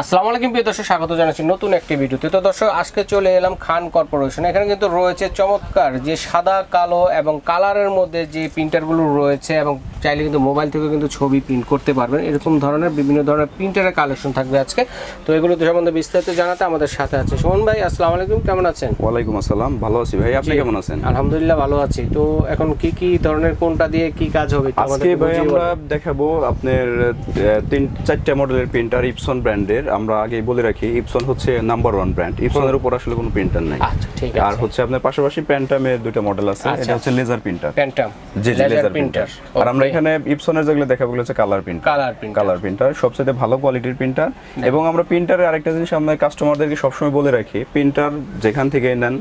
আসসালামু আলাইকুম প্রিয় দর্শক স্বাগত জানাচ্ছি নতুন একটি ভিডিওতে। তো দর্শক আজকে চলে এলাম খান কর্পোরেশন। এখানে কিন্তু রয়েছে চমৎকার যে সাদা কালো এবং কালারের মধ্যে যে প্রিন্টারগুলো রয়েছে এবং চাইলে কিন্তু মোবাইল থেকে কিন্তু ছবি প্রিন্ট করতে পারবেন। এরকম ধরনের বিভিন্ন ধরনের প্রিন্টারের কালেকশন থাকবে আজকে। তো এগুলো সম্বন্ধে বিস্তারিত জানাতে আমাদের সাথে আছে সুমন ভাই। আসসালামু আলাইকুম কেমন আছেন? ওয়ালাইকুম আসসালাম ভালো আছি ভাই। আপনি কেমন আছেন? আলহামদুলিল্লাহ ভালো আছি। তো এখন কি কি ধরনের কোনটা দিয়ে কি কাজ হবে আজকে ভাই আমরা দেখাবো আপনার তিন চারটা মডেলের প্রিন্টার ইপসন ব্র্যান্ডের আমরা আগে বলে রাখি ইপসন হচ্ছে নাম্বার ওয়ান ব্র্যান্ড ইপসনের উপর আসলে কোনো প্রিন্টার নাই। আচ্ছা আর হচ্ছে আপনার পাশাপাশি প্যান্টামের দুইটা মডেল আছে। আচ্ছা। এটা হচ্ছে laser printer Pantum G laser printer আর আমরা এখানে ইপসনের যেগুলো দেখাবো হচ্ছে colour printer colour printer colour printer সবচেয়ে ভালো কোয়ালিটির প্রিন্টার এবং আমরা প্রিন্টারের আরেকটা জিনিস আমরা কাস্টমারদেরকে সবসময় বলে রাখি প্রিন্টার যেখান থেকে নেন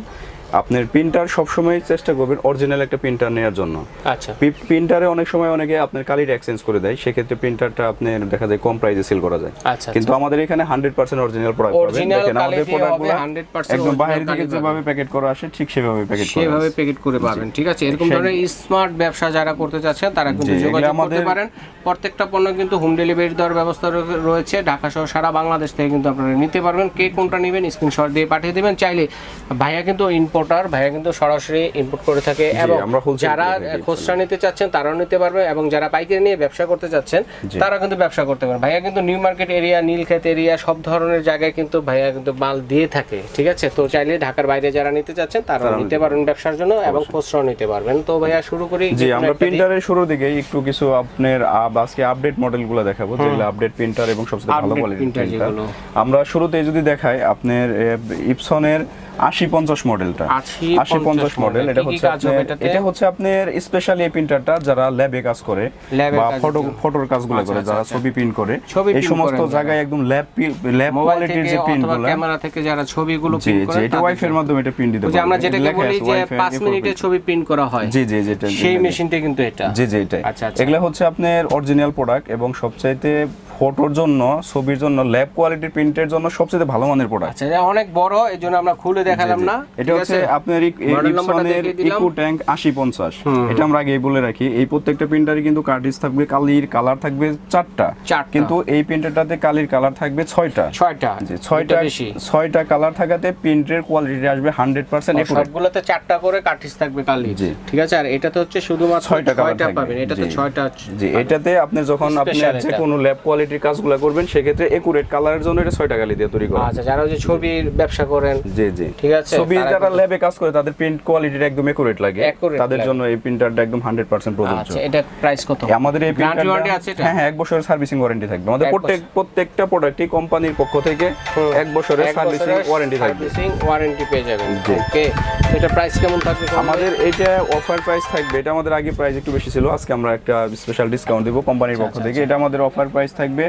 আপনার প্রিন্টার সবসময় চেষ্টা করবেন অরিজিনাল একটা প্রিন্টার নেওয়ার জন্য। আচ্ছা। প্রিন্টারে অনেক সময় অনেকে আপনার কালিটা এক্সচেঞ্জ করে দেয় সেক্ষেত্রে প্রিন্টারটা আপনার দেখা যায় কম প্রাইসে সেল করা যায়। আচ্ছা কিন্তু আমাদের এখানে হান্ড্রেড পার্সেন্ট অরিজিনাল প্রোডাক্ট পাবেন। দেখেন আমাদের প্রোডাক্টগুলো 100% একদম বাইরে থেকে যেভাবে প্যাকেট করা আসে ঠিক সেভাবে প্যাকেট করা সেভাবে প্যাকেট করে পাবেন ঠিক আছে? এরকম ধরনের স্মার্ট ব্যবসা যারা করতে চাচ্ছেন তারা কিন্তু যোগাযোগ করতে পারেন। প্রত্যেকটা পণ্য কিন্তু হোম ডেলিভারি দেওয়ার ব্যবস্থা রয়েছে। ঢাকা সহ সারা বাংলাদেশ থেকে কিন্তু আপনারা নিতে পারবেন। কে কোনটা নেবেন স্ক্রিনশট দিয়ে পাঠিয়ে দেবেন। চাইলে ভাইয়া কিন্তু ইম্পোর্টার ভাইয়া কিন্তু সরাসরি ইম্পোর্ট করে থাকে এবং যারা খুচরা নিতে চাচ্ছেন তারাও নিতে পারবে এবং যারা পাইকারি নিয়ে ব্যবসা করতে চাচ্ছেন তারা কিন্তু ব্যবসা করতে পারেন ভাইয়া কিন্তু New Market area Nilkhet area সব ধরনের জায়গায় কিন্তু ভাইয়া কিন্তু মাল দিয়ে থাকে ঠিক আছে? তো চাইলে ঢাকার বাইরে যারা নিতে চাচ্ছেন তারা নিতে পারবেন ব্যবসার জন্য এবং খুচরাও নিতে পারবেন। তো ভাইয়া শুরু করি জি আমরা প্রিন্টারের শুরুর দিকে একটু কিছু আপনার আজকে আপডেট মডেলগুলো দেখাবো যেগুলো আপডেট প্রিন্টার এবং সবচেয়ে ভালো কোয়ালিটির প্রিন্টার। আমরা শুরুতে যদি দেখাই আপনার ইপসনের আশি পঞ্চাশ মডেলটা। 80 আশি পঞ্চাশ মডেল। এটা হচ্ছে? এটা হচ্ছে আপনার স্পেশাল এই প্রিন্টারটা যারা ল্যাবে কাজ করে বা ফটো ফটোর কাজগুলো আচ্ছা, করে আচ্ছা, যারা আচ্ছা। ছবি প্রিন্ট করে এই সমস্ত জায়গায় একদম ল্যাব ল্যাব কোয়ালিটির যে প্রিন্টগুলো ক্যামেরা থেকে যারা ছবিগুলো প্রিন্ট জি করেন এটা ওয়াইফের মাধ্যমে এটা প্রিন্ট দিতে যে আমরা। যেটাকে বলি যে Wi-Fi পাঁচ A4 মিনিটে ছবি প্রিন্ট করা হয়। জি জি যেটা সেই মেশিনটা কিন্তু এটা। জি জি আচ্ছা। এগুলো হচ্ছে আপনার অরিজিনাল প্রোডাক্ট এবং সবচাইতে ফটোর জন্য ছবির জন্য ল্যাব কোয়ালিটির প্রিন্টের জন্য সবচেয়ে ভালো মানের প্রোডাক্ট আচ্ছা এটা অনেক বড় এই জন্য আমরা খুলে দেখালাম না। এটা হচ্ছে আপনার ইপসনের ইকো ট্যাঙ্ক আশি পঞ্চাশ। এটা আমরা আগে বলে রাখি এই প্রত্যেকটা প্রিন্টারে কিন্তু কার্টিজ থাকবে কালির কালার থাকবে চারটা। কিন্তু এই প্রিন্টারটাতে কালির কালার থাকবে ছয়টা। ছয়টা। যে ছয়টা ছয়টা কালার থাকাতে প্রিন্টের কোয়ালিটি আসবে হান্ড্রেড পার্সেন্ট সবগুলোতে চারটা করে কার্টিজ থাকবে কালি জি। ঠিক আছে? আর এটা তো হচ্ছে শুধুমাত্র ছয়টা কালার পাবেন। এটাতে জি। ছয়টা জি এটাতে আপনি যখন আপনি যে কোনো ল্যাব কোয়ালিটির কাজগুলো করবেন সেক্ষেত্রে একুরেট কালারের জন্য এটা ছয়টা কালি দিয়ে তৈরি করা। আচ্ছা যারা যে ছবির ব্যবসা করেন জি জি। ঠিক আছে, ছবি যারা ল্যাবে কাজ করে তাদের প্রিন্ট কোয়ালিটিটা একদম একুরেট লাগে। তাদের জন্য এই প্রিন্টারটা একদম হান্ড্রেড পার্সেন্ট প্রযোজ্য। আচ্ছা এটা প্রাইস কত? আমাদের এই প্রিন্টারটা আছে এটা? হ্যাঁ হ্যাঁ এক বছরের সার্ভিসিং ওয়ারেন্টি থাকবে। আমাদের প্রত্যেক প্রত্যেকটা প্রোডাক্টই কোম্পানির পক্ষ থেকে এক বছরের সার্ভিসিং ওয়ারেন্টি থাকবে। সার্ভিসিং ওয়ারেন্টি পেয়ে যাবেন। ওকে এটা প্রাইস কেমন থাকবে আমাদের এটা অফার প্রাইস থাকবে এটা আমাদের আগে প্রাইস একটু বেশি ছিল আজকে আমরা একটা স্পেশাল ডিসকাউন্ট দিব কোম্পানির আচ্ছা, পক্ষ থেকে এটা আমাদের অফার প্রাইস থাকবে থাকবে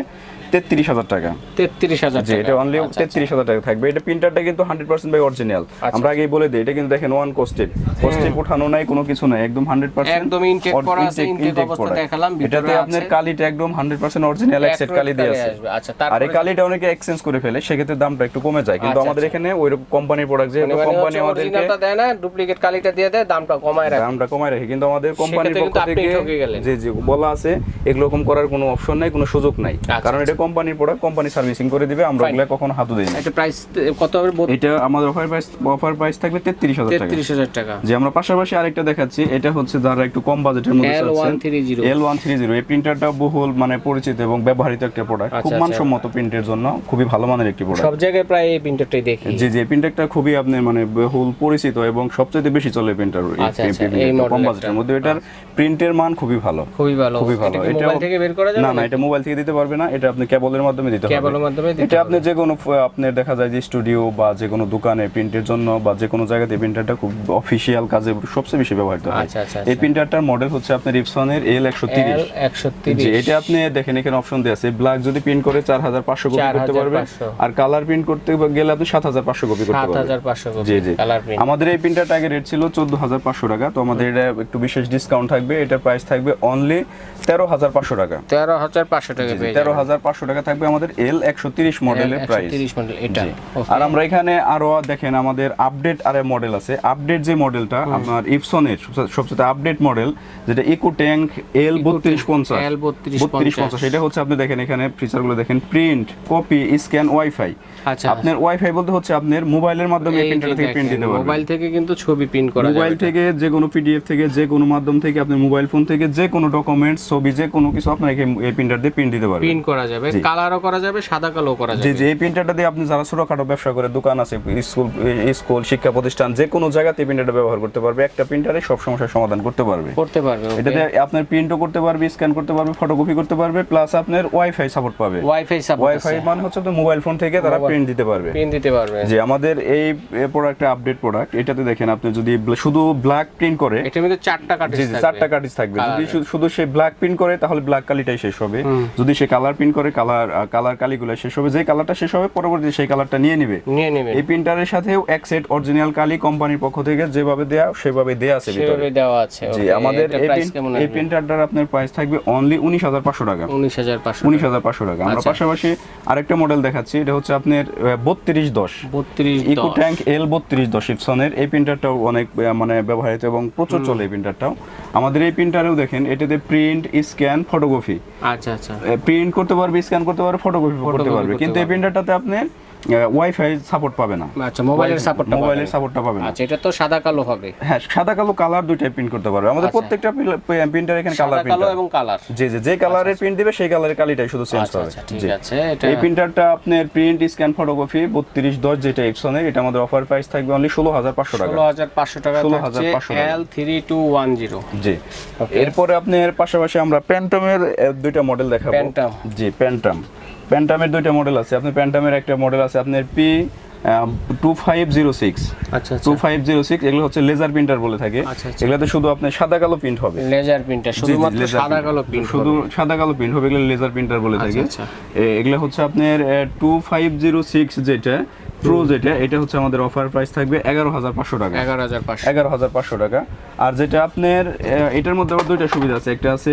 তেত্রিশ হাজার টাকা। তেত্রিশ হাজার জি এটা অনলি তেত্রিশ হাজার টাকা থাকবে। এটা প্রিন্টারটা কিন্তু হান্ড্রেড পার্সেন্ট বাই অরিজিনাল আমরা আগেই বলে দিই এটা কিন্তু দেখেন ওয়ান কোস্টেপ কোস্টেপ উঠানো নাই কোনো কিছু নাই একদম হান্ড্রেড পার্সেন্ট একদম intake করা আছে, intake অবস্থা দেখালাম, এটাতে আপনার কালিটা একদম হান্ড্রেড পার্সেন্ট অরিজিনাল এক সেট কালি দিয়ে আছে। আচ্ছা আর এই কালিটা অনেকে এক্সচেঞ্জ করে ফেলে সেক্ষেত্রে দামটা একটু কমে যায়। কিন্তু আচ্ছা, আমাদের আচ্ছা। এখানে ওই কোম্পানির প্রোডাক্ট যেহেতু কোম্পানি আমাদেরকে দেয় না ডুপ্লিকেট কালিটা দিয়ে দেয় দামটা কমায় রাখে। দামটা কমায় রাখে। কিন্তু আমাদের কোম্পানির পক্ষ থেকে জি জি বলা আছে এগুলো করার কোনো অপশন নাই কোনো সুযোগ নাই। আচ্ছা, কারণ এটা কোম্পানির প্রোডাক্ট কোম্পানি সার্ভিসিং করে দিবে আমরা. ওগুলো কখনো হাতও দিই না। এটা প্রাইস কত হবে? এটা আমাদের অফার প্রাইস অফার প্রাইস থাকবে তেত্রিশ হাজার টাকা। তেত্রিশ হাজার টাকা। যে আমরা পাশাপাশি আরেকটা দেখাচ্ছি এটা হচ্ছে যারা একটু কম বাজেটের মধ্যে L130 ওয়ান থ্রি জিরো এই প্রিন্টারটা বহুল মানে পরিচিত এবং ব্যবহৃত একটা প্রোডাক্ট খুব আচ্ছা, মানসম্মত প্রিন্টের জন্য খুবই ভালো মানের একটি প্রোডাক্ট সব জায়গায় প্রায় এই প্রিন্টারটাই দেখি। জি জি প্রিন্টারটা খুবই আপনার মানে বহুল পরিচিত এবং সবচেয়ে বেশি চলে প্রিন্টার আচ্ছা, আচ্ছা, এই কম বাজেটের মধ্যে। এটার প্রিন্টের মান খুবই ভালো। খুবই ভালো। খুবই ভালো। এটা মোবাইল থেকে বের করা যাবে না না এটা মোবাইল থেকে দিতে পারবে না এটা আপনি কেবলের মাধ্যমে দিতে হবে। কেবলের মাধ্যমে এটা আপনি যে কোনো আপনি দেখা যায় যে স্টুডিও বা যে কোনো দোকানে প্রিন্টের জন্য বা যে কোনো জায়গাতে প্রিন্টারটা খুব অফিসিয়াল কাজে সবচেয়ে বেশি ব্যবহৃত হয়। আচ্ছা আচ্ছা এই প্রিন্টারটার মডেল হচ্ছে আপনার রিপসনের এল 130 জি এটা আপনি দেখেন এখানে অপশন দেয়া আছে। ব্ল্যাক যদি প্রিন্ট করে 4500 কপি করতে পারবে আর কালার প্রিন্ট করতে গেলে আপনি 7500 কপি করতে পারবেন। 7500 কপি জি জি। আমাদের এই প্রিন্টারটা আগে রেট ছিল 14500 টাকা। তো আমাদের এটা একটু বিশেষ ডিসকাউন্ট থাকবে। এটার প্রাইস থাকবে অনলি 13500 টাকা। 13500 টাকা তেরো হাজার পাঁচশো একশো টাকা থাকবে আমাদের এল একশো তিরিশ মডেলের প্রাইস আর আমরা এখানে আরও দেখেন আমাদের আপডেট আর মডেল আছে। আপডেট যে মডেলটা আপনার ইপসনের সবচেয়ে আপডেট মডেল যেটা ইকো ট্যাঙ্ক এল বত্রিশ পঞ্চাশ। বত্রিশ পঞ্চাশ এটা হচ্ছে আপনি দেখেন এখানে দেখেন। প্রিন্ট কপি স্ক্যান ওয়াইফাই আপনার ওয়াইফাই বলতে হচ্ছে আপনার মোবাইলের মাধ্যমে প্রিন্টার থেকে প্রিন্ট দিতে পারবেন। মোবাইল থেকে কিন্তু ছবি প্রিন্ট করা মোবাইল থেকে যে কোনো পিডিএফ থেকে যে কোনো মাধ্যম থেকে আপনার মোবাইল ফোন থেকে যে কোনো ডকুমেন্টস ছবি যে কোনো কিছু আপনাকে এই প্রিন্টার দিয়ে প্রিন্ট দিতে পারবেন। প্রিন্ট করা যাবে। কালারও করা যাবে সাদা কালো করা যাবে। জি এই প্রিন্টারটা দিয়ে আপনি যারা ছোটখাটো ব্যবসা করে দোকান আছে স্কুল স্কুল শিক্ষা প্রতিষ্ঠান যে কোনো জায়গাতে প্রিন্টারটা ব্যবহার করতে পারবে। একটা প্রিন্টারে সব সমস্যার সমাধান করতে পারবে। করতে পারবে এটাতে আপনার প্রিন্টও করতে পারবে স্ক্যান করতে পারবে ফটোকপি করতে পারবে প্লাস আপনার ওয়াইফাই সাপোর্ট পাবে। ওয়াইফাই সাপোর্ট ওয়াইফাই মানে হচ্ছে আপনার মোবাইল ফোন থেকে তারা প্রিন্ট দিতে পারবে। প্রিন্ট দিতে পারবে। যে আমাদের এই প্রোডাক্টটা আপডেট প্রোডাক্ট এটাতে দেখেন আপনি যদি শুধু ব্ল্যাক প্রিন্ট করে এটার মধ্যে চারটা কাটিং জি জি চারটা কার্টিজ থাকবে। যদি শুধু সে ব্ল্যাক প্রিন্ট করে তাহলে ব্ল্যাক কালিটাই শেষ হবে। যদি সে কালার প্রিন্ট করে কালার কালার কালিগুলো শেষ হবে যে কালারটা শেষ হবে পরবর্তী সেই কালারটা নিয়ে নেবে। নিয়ে নেবেন এই প্রিন্টারের সাথেও এক সেট অরিজিনাল কালি কোম্পানির পক্ষ থেকে যেভাবে দেয়া সেভাবে দেয়া আছে ভিতরে। সেভাবে দেওয়া আছে জি আমাদের এই প্রিন্টারটার আপনার প্রাইস থাকবে অনলি উনিশ হাজার পাঁচশো টাকা। উনিশ হাজার পাঁচশো উনিশ হাজার পাঁচশো টাকা। আমরা আচ্ছা। পাশাপাশি আরেকটা মডেল দেখাচ্ছি এটা হচ্ছে আপনার বত্রিশ দশ। বত্রিশ ইকো ট্যাঙ্ক এল বত্রিশ দশ ইপসনের এই প্রিন্টারটাও অনেক মানে ব্যবহৃত এবং প্রচুর চলে এই প্রিন্টারটাও আমাদের এই প্রিন্টারেও দেখেন এটাতে প্রিন্ট স্ক্যান ফটোকপি আচ্ছা আচ্ছা। প্রিন্ট করতে পারবে স্ক্যান করতে পারবে ফটোকপি করতে পারবে কিন্তু এই। প্রিন্টারটাতে আপনি ওয়াইফাই সাপোর্ট পাবে না। আচ্ছা মোবাইলের সাপোর্টটা মোবাইলের সাপোর্টটা পাবে না। আচ্ছা এটা তো সাদা কালো হবে। হ্যাঁ সাদা কালো কালার দুইটাই প্রিন্ট করতে পারবে। আমাদের আচ্ছা। প্রত্যেকটা প্রিন্টার এখানে কালার সাদা কালো এবং কালার জি জি যে কালারের প্রিন্ট দিবে সেই কালারের কালিটাই শুধু চেঞ্জ আচ্ছা হবে আচ্ছা ঠিক আছে এটা এই প্রিন্টারটা আপনার প্রিন্ট স্ক্যান ফটোগ্রাফি বত্রিশ দশ যেটা এপসনের এটা আমাদের অফার প্রাইস থাকবে অনলি ষোলো হাজার পাঁচশো টাকা। ষোলো হাজার পাঁচশো টাকা 16,500 থাকছে টাকা। L three two one zero G. এরপরে আপনার পাশাপাশি আমরা প্যান্টামের দুইটা মডেল দেখাবো। Phantom। জি প্যান্টাম প্যান্টামের দুইটা মডেল আছে। আপনার প্যান্টামের একটা মডেল আছে আপনার P two five zero six আচ্ছা টু ফাইভ জিরো সিক্স এগুলো হচ্ছে লেজার প্রিন্টার বলে থাকে। আচ্ছা, আচ্ছা। এগুলোতে শুধু আপনার সাদা কালো প্রিন্ট হবে। লেজার প্রিন্টার শুধুমাত্র সাদা কালো প্রিন্ট শুধু সাদা কালো প্রিন্ট হবে এগুলো লেজার প্রিন্টার বলে আচ্ছা, থাকে। এগুলো হচ্ছে আপনার টু ফাইভ জিরো সিক্স যেটা প্রো যেটা এটা হচ্ছে আমাদের অফার প্রাইস থাকবে এগারো হাজার পাঁচশো টাকা। এগারো হাজার পাঁচশো। এগারো হাজার পাঁচশো টাকা। আর যেটা আপনার এটার মধ্যে আবার দুইটা সুবিধা আছে। একটা আছে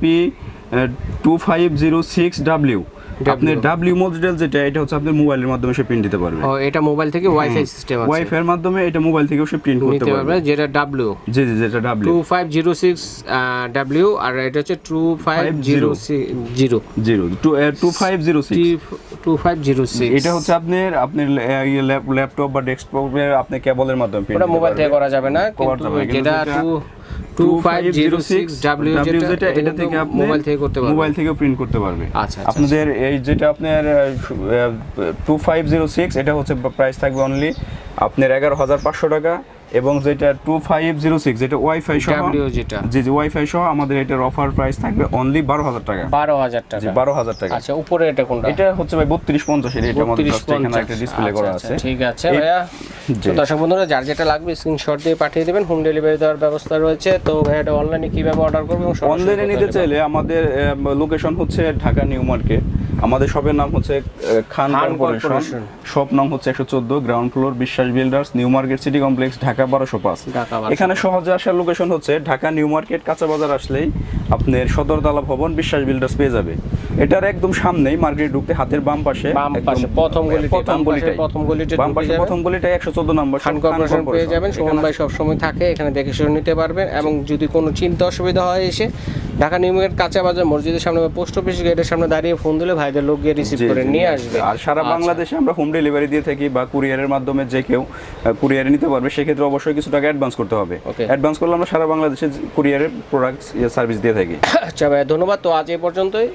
P two five zero six W আপনার ডাব্লিউ মডেল যেটা এটা হচ্ছে আপনার মোবাইলের মাধ্যমে সে প্রিন্ট দিতে পারবে। ও এটা মোবাইল থেকে ওয়াইফাই সিস্টেম আছে। ওয়াইফাই এর মাধ্যমে এটা মোবাইল থেকেও সে প্রিন্ট করতে পারবে। যেটা ডাব্লিউ জি জি যেটা W two five zero six W আর এটা হচ্ছে two five zero zero zero two two five zero six two five zero six এটা হচ্ছে আপনার আপনার ল্যাপটপ বা ডেস্কটপে আপনি কেবলের মাধ্যমে দিতে মোবাইল থেকে করা যাবে না কিন্তু যেটা two two five zero six W যেটা এটা থেকে আপনি মোবাইল থেকে করতে পারবেন। মোবাইল থেকেও প্রিন্ট করতে পারবে আচ্ছা, আচ্ছা, আপনাদের এই যেটা আপনার টু ফাইভ জিরো সিক্স এটা হচ্ছে প্রাইস থাকবে অনলি আপনার এগারো হাজার পাঁচশো টাকা এবং যেটা টু ফাইভ জিরো সিক্স যেটা ওয়াইফাই সহ যেটা জি জি ওয়াইফাই সহ আমাদের এটার অফার প্রাইস থাকবে অনলি বারো হাজার টাকা। বারো হাজার টাকা। বারো হাজার টাকা। আচ্ছা উপরে এটা কোনটা? এটা হচ্ছে ভাই বত্রিশ পঞ্চাশ এটা আমাদের এখানে একটা ডিসপ্লে করা আচ্ছা, আছে। আচ্ছা, ঠিক আছে ভাইয়া। তো দর্শক বন্ধুরা যার যেটা লাগবে স্ক্রিনশট দিয়ে পাঠিয়ে দেবেন হোম ডেলিভারি দেওয়ার ব্যবস্থা রয়েছে। তো এটা অনলাইনে কীভাবে অর্ডার করবেন অনলাইনে নিতে চাইলে আমাদের লোকেশন হচ্ছে ঢাকা নিউ মার্কেট। আমাদের শপের নাম হচ্ছে খান কর্পোরেশন। শপ নাম হচ্ছে একশো চোদ্দ ground floor Biswas builders New Market City Complex Dhaka বারোশো পাঁচ। ঢাকা 1205 এখানে সহজে আসার লোকেশন হচ্ছে ঢাকা নিউ মার্কেট কাঁচা বাজার আসলেই। আপনার সদরতলা ভবন বিশ্বাস বিল্ডার্স পেয়ে যাবে। এটার একদম সামনেই মার্কেট ঢুকতে হাতের বাম পাশে বাম পাশে প্রথম গলিতে প্রথম বাম প্রথম গলিতে বাম পাশে প্রথম গলিটাই একশো চোদ্দ নম্বর খান খান কর্পোরেশন পেয়ে যাবেন। সুমন থাকে এখানে দেখে শুনে নিতে পারবেন। এবং যদি কোনো চিন্তা অসুবিধা হয় এসে ঢাকা নিউ মার্কেট কাঁচা বাজার মসজিদের সামনে বা পোস্ট অফিস গেটের সামনে দাঁড়িয়ে ফোন দিলে ভাইদের লোক গিয়ে রিসিভ করে নিয়ে আসবে। আর সারা আচ্ছা। বাংলাদেশে আমরা হোম ডেলিভারি দিয়ে থাকি বা কুরিয়ারের মাধ্যমে যে কেউ কুরিয়ারে নিতে পারবে সেক্ষেত্রে অবশ্যই কিছু টাকা অ্যাডভান্স করতে হবে. অ্যাডভান্স করলে আমরা সারা বাংলাদেশে কুরিয়ারের প্রোডাক্ট সার্ভিস দিয়ে থাকি। আচ্ছা ভাই ধন্যবাদ। তো আজ এই পর্যন্তই।